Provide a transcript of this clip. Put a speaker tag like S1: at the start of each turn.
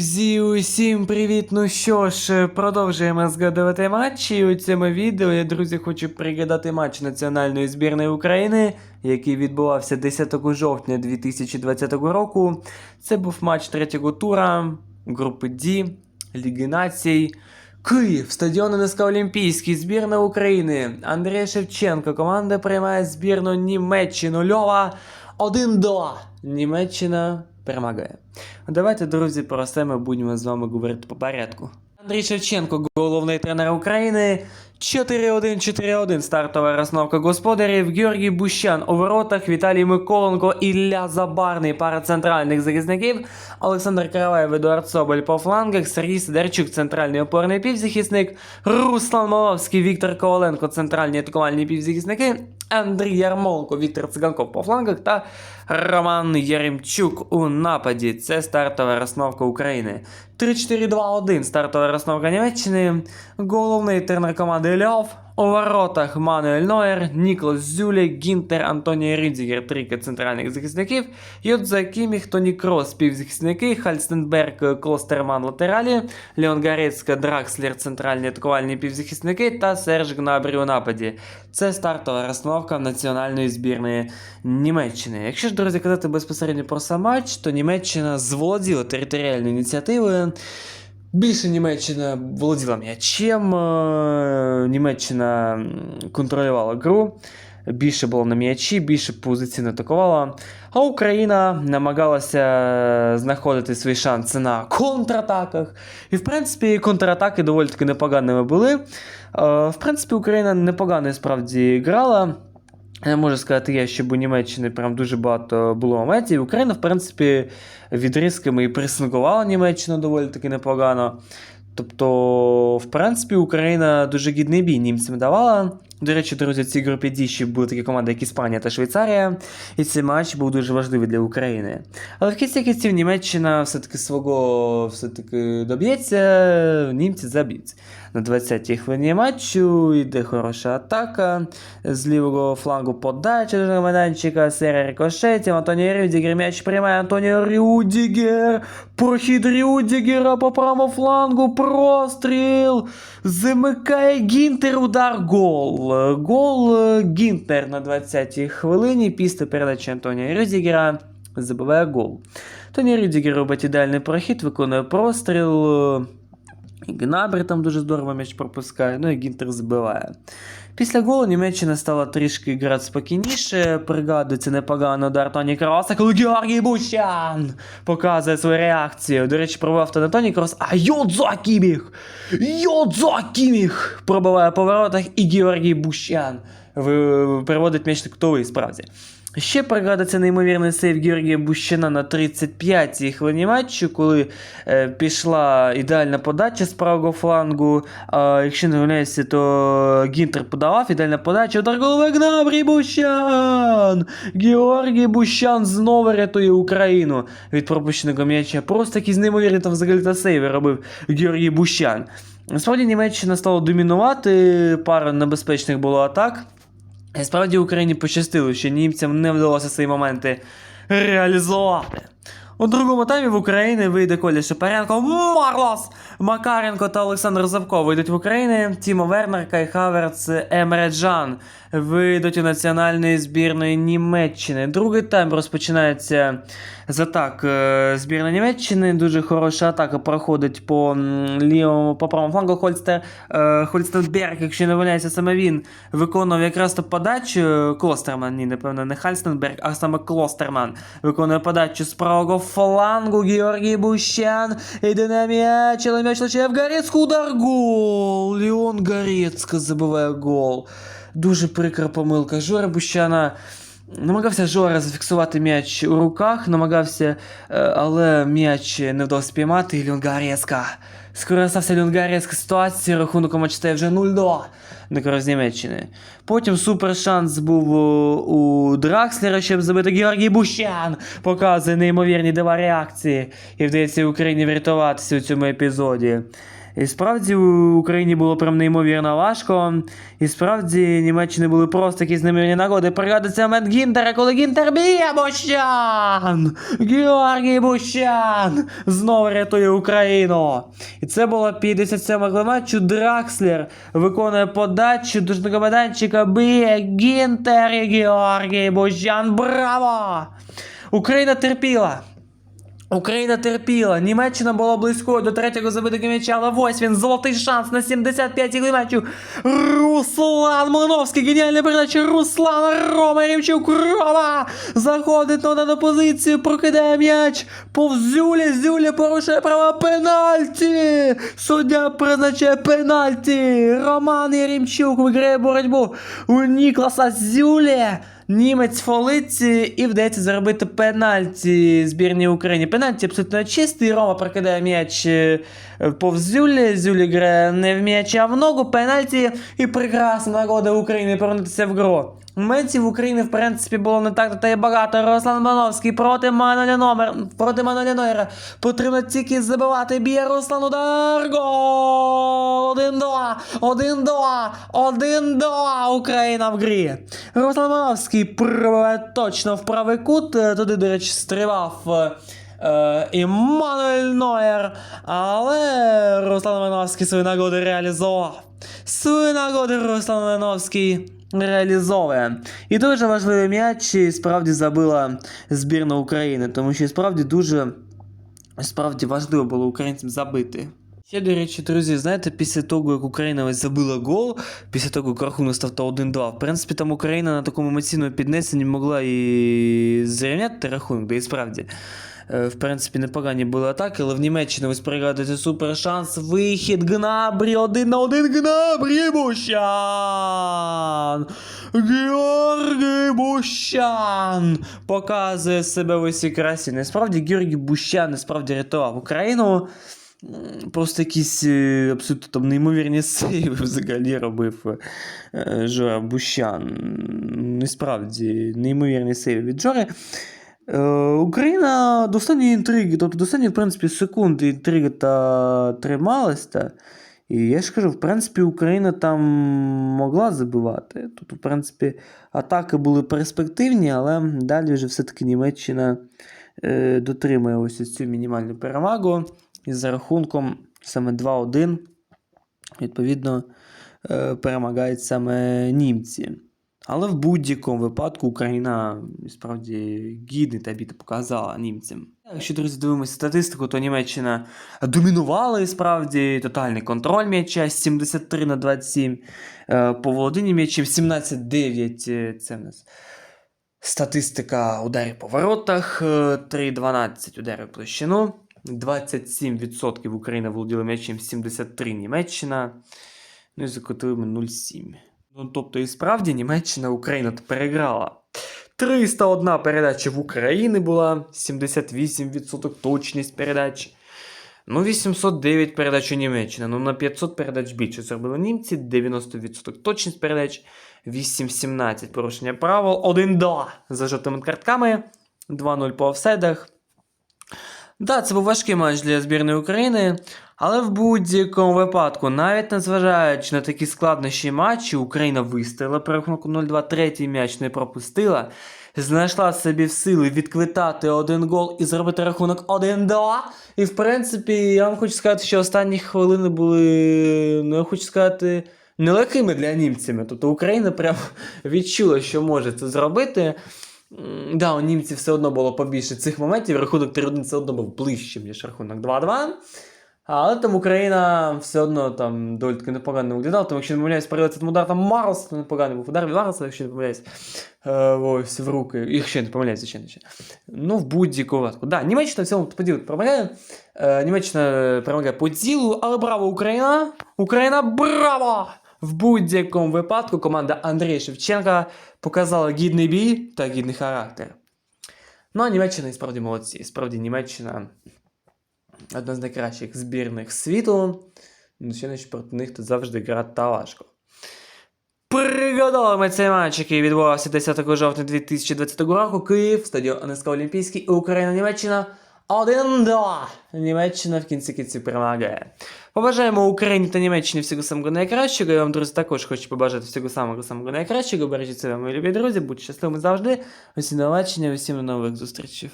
S1: Друзі, усім привіт! Ну що ж, продовжуємо згадувати матчі. У цьому відео я, друзі, хочу пригадати матч національної збірної України, який відбувався 10 жовтня 2020 року. Це був матч третього тура групи D, Ліги Націй. Київ, стадіон НСК Олімпійський, збірна України. Андрій Шевченко. Команда приймає збірну Німеччину. Льова 1-2. Німеччина перемагає. Давайте, друзі, про все ми будемо з вами говорити по порядку. Андрій Шевченко, головний тренер України. 4-1-4-1 стартова розновка господарів. Георгій Бущан у воротах, Віталій Миколенко, Ілля Забарний, пара центральних захисників. Олександр Караваєв, Едуард Соболь по флангах, Сергій Сидорчук, центральний опорний півзахисник, Руслан Маловський, Віктор Коваленко, центральні атакувальні півзахисники, Андрій Ярмоленко, Віктор Циганков по флангах та Роман Яремчук у нападі. Це стартова розновка України. 3-4-2-1 стартова розновка Німеччини. Головний тренер команди Льов. У воротах Мануель Нойер, Ніклас Зюле, Гінтер, Антоній Рідзігер, трійка центральних захисників, Йодза Кіміх, Тоні Крос, півзахисники, Хальстенберг, Клостерман латералі, Леон Гарецька, Дракслер, центральні атакувальні півзахисники та Серж Гнабрі у нападі. Це стартова розстановка національної збірної Німеччини. Якщо ж, друзі, казати безпосередньо про сам матч, то Німеччина зволоділа територіальною ініціативою. Більше Німеччина володіла м'ячем, е, Німеччина контролювала гру, більше було на м'ячі, більше позиційно атакувала. А Україна намагалася знаходити свої шанси на контратаках. І, в принципі, контратаки доволі таки непоганими були. Е, В принципі, Україна непогано справді грала. Я можу сказати, я, щоб у Німеччини прям дуже багато було моментів. Україна, в принципі, відрізками і пресингувала Німеччину доволі таки непогано. Тобто, в принципі, Україна дуже гідний бій німцям давала. До речі, друзі, в цій групі D ще були такі команди, як Іспанія та Швейцарія, і цей матч був дуже важливий для України. Але в кінці кінців Німеччина все-таки свого все-таки доб'ється, німці заб'ють. На 20-й хвилині матчу йде хороша атака. З лівого флангу подача до майданчика, серія рикошетів. Антоніо Рюдігер м'яч приймає Антоніо Рюдігер. Прохід Рюдігера по правому флангу. Простріл. Замикає Гінтер. Удар гол. Гол е, Гінтер на 20-й хвилині після передачі Антонія Рюдігера. Забиває гол. Тоні Рюдігер робить ідеальний прохід, виконує простріл. І Гнабрі там дуже здорово м'яч пропускає, ну і Гінтер забиває. Після голу Німеччина стала трішки грати спокійніше, пригадується непогано удар Тоні Кроса, коли Георгій Бущан показує свою реакцію. До речі, пробував то не Тоні Крос, а Йодзо Кіміх! Йодзо Кіміх! Пробиває по воротах і Георгій Бущан переводить м'яч тактовий справді. Ще пригадується неймовірний сейв Георгія Бущана на 35-й хвилині матчу, коли е, пішла ідеальна подача з правого флангу. А, якщо не помиляюся, то Гінтер подавав, ідеальна подача. Удар голови Гнабрій Бущан! Георгій Бущан знову рятує Україну від пропущеного м'яча. Просто якісь неймовірні там взагалі та сейви робив Георгій Бущан. Насправді Німеччина стала домінувати, пара небезпечних було атак. Справді Україні пощастило, що німцям не вдалося свої моменти реалізувати. У другому таймі в Україні вийде Коля Шепаренко, Марлос! Макаренко та Олександр Завко вийдуть в Україні. Тімо Вернер, Кай Хаверц, Емре Джан вийдуть у національної збірної Німеччини. Другий тайм розпочинається з атак е, збірної Німеччини. Дуже хороша атака проходить по лівому по правому флангу. Хольстер, е, Хольстенберг, якщо не валяється саме він, виконував якраз ту подачу. Клостерман, ні, напевно, не Хальстенберг, а саме Клостерман виконує подачу з правого флангу. Георгій Бущан іде на м'яч, але м'яч лише в Горецьку, удар гол. Леон Горецька забиває гол. Дуже прикра помилка. Жора Бущана. Намагався Жора зафіксувати м'яч у руках, намагався, е, але м'яч не вдалося спіймати. І Леон Горецька. Скористався Леон Горецька ситуації, рахунок стає вже 0-2 на користь Німеччини. Потім супер шанс був у, у Дракслера, щоб забити Георгій Бущан. Показує неймовірні дива реакції. І вдається Україні врятуватися у цьому епізоді. І справді у Україні було прям неймовірно важко. І справді Німеччини були просто якісь неймовірні нагоди. Пригадується момент Гінтера, коли Гінтер б'є Бущан! Георгій Бущан! Знову рятує Україну. І це було 57 го матчу. Дракслер виконує подачу дужного майданчика. Б'є Гінтер і Георгій Бущан. Браво! Україна терпіла. Україна терпіла. Німеччина була близькою до третього забитого м'яча, але ось він золотий шанс на 75-й матчу. Руслан Мановський, геніальна передача Руслана Рома Рівчук. Рома заходить на дану позицію, прокидає м'яч. Повз Зюля, Зюля порушує право пенальті. Суддя призначає пенальті. Роман Єрімчук виграє боротьбу у Нікласа Зюлє. Німець фолить і вдається заробити пенальті збірній України. Пенальті абсолютно чистий. Рома прокидає м'яч е, повз Зюлі. Зюлі грає не в м'яч, а в ногу. Пенальті і прекрасна нагода України повернутися в гру. Моментів в Україні, в принципі, було не так та й багато. Руслан Бановський проти Мануеля номер проти Мануеля Нойера. Потрібно тільки забивати. Б'є Руслан удар. Гол! 1-2! 1-2! 1-2! Україна в грі. Руслан Бановський пробиває точно в правий кут. Е, Туди, до речі, стривав. е, Е, Іммануель Нойер, але Руслан Лановський свої нагоди реалізував. Свої нагоди Руслан Лановський реалізовує. І дуже важливий м'яч і справді забила збірна України, тому що справді дуже справді важливо було українцям забити. Ще, до речі, друзі, знаєте, після того, як Україна забила гол, після того, як рахунок став та 1-2, в принципі, там Україна на такому емоційному піднесенні могла і зрівняти рахунок, да і справді. Е, В принципі, непогані були атаки, але в Німеччині ось пригадується супер шанс. Вихід Гнабрі один на один Гнабрі Бущан! Георгій Бущан показує себе в усій красі. Насправді Георгій Бущан насправді рятував Україну. Просто якісь е, абсолютно там неймовірні сейви взагалі робив е, Жора Бущан. Насправді, неймовірні сейви від Жори. Е, Україна до останньої інтриги, тобто до останньої, в принципі, секунд інтриги та трималась. І я ж кажу, в принципі, Україна там могла забивати. Тобто, в принципі, атаки були перспективні, але далі вже все-таки Німеччина е, дотримує ось цю мінімальну перевагу. І за рахунком саме 2-1, відповідно, е, перемагають саме німці. Але в будь-якому випадку Україна справді гідний та біта показала німцям. Якщо друзі дивимося статистику, то Німеччина домінувала і справді тотальний контроль м'яча 73 на 27. Е, По володінні м'ячем 17-9. е, Це в нас статистика ударів по воротах, е, 3-12 ударів площину. 27% Україна володіла м'ячем, 73 Німеччина. Ну і за кутовими 0,7. Ну, тобто, і справді Німеччина Україна переграла. 301 передача в Україні була, 78% точність передач. Ну, 809 передач у Німеччини. Ну, на 500 передач більше зробили німці, 90% точність передач, 8-17 порушення правил, 1-2 за жовтими картками, 2-0 по офсайдах. Так, це був важкий матч для збірної України, але в будь-якому випадку, навіть незважаючи на такі складнощі матчі, Україна вистояла при рахунку 0-2, третій м'яч не пропустила, знайшла собі в сили відквитати один гол і зробити рахунок 1-2. І в принципі, я вам хочу сказати, що останні хвилини були, ну я хочу сказати, нелегкими для німцями. Тобто Україна прям відчула, що може це зробити. Да, у німців все одно було побільше цих моментів. Рахунок 3-1 все одно був ближчим, ніж рахунок 2-2. Але там Україна все одно там доволі таки непогано виглядала. Тому якщо не помиляюсь, перед цим удар там то непоганий був удар від якщо не помиляюсь. Е, ось в руки. Якщо не помиляюсь, звичайно. ще. Ну, в будь-якому випадку. Да, Німеччина в цілому по ділу. Е, Німеччина перемагає по ділу, але браво Україна! Україна, браво! В будь-якому випадку команда Андрія Шевченка показала гідний бій та гідний характер. Ну, а Німеччина і справді молодці. Справді Німеччина одна з найкращих збірних світу. Не що проти них тут завжди грати важко. Пригадали ми цей матч, який відбувався 10 жовтня 2020 року. Київ, стадіон НСК Олімпійський, Україна, Німеччина. 1-2. Німеччина в кінці кінці перемагає. Побажаємо Україні та Німеччині всього самого найкращого. Я вам, друзі, також хочу побажати всього самого самого найкращого. Бережіть себе, мої любі друзі, будьте щасливими завжди. Усім побачення, усім нових зустрічей.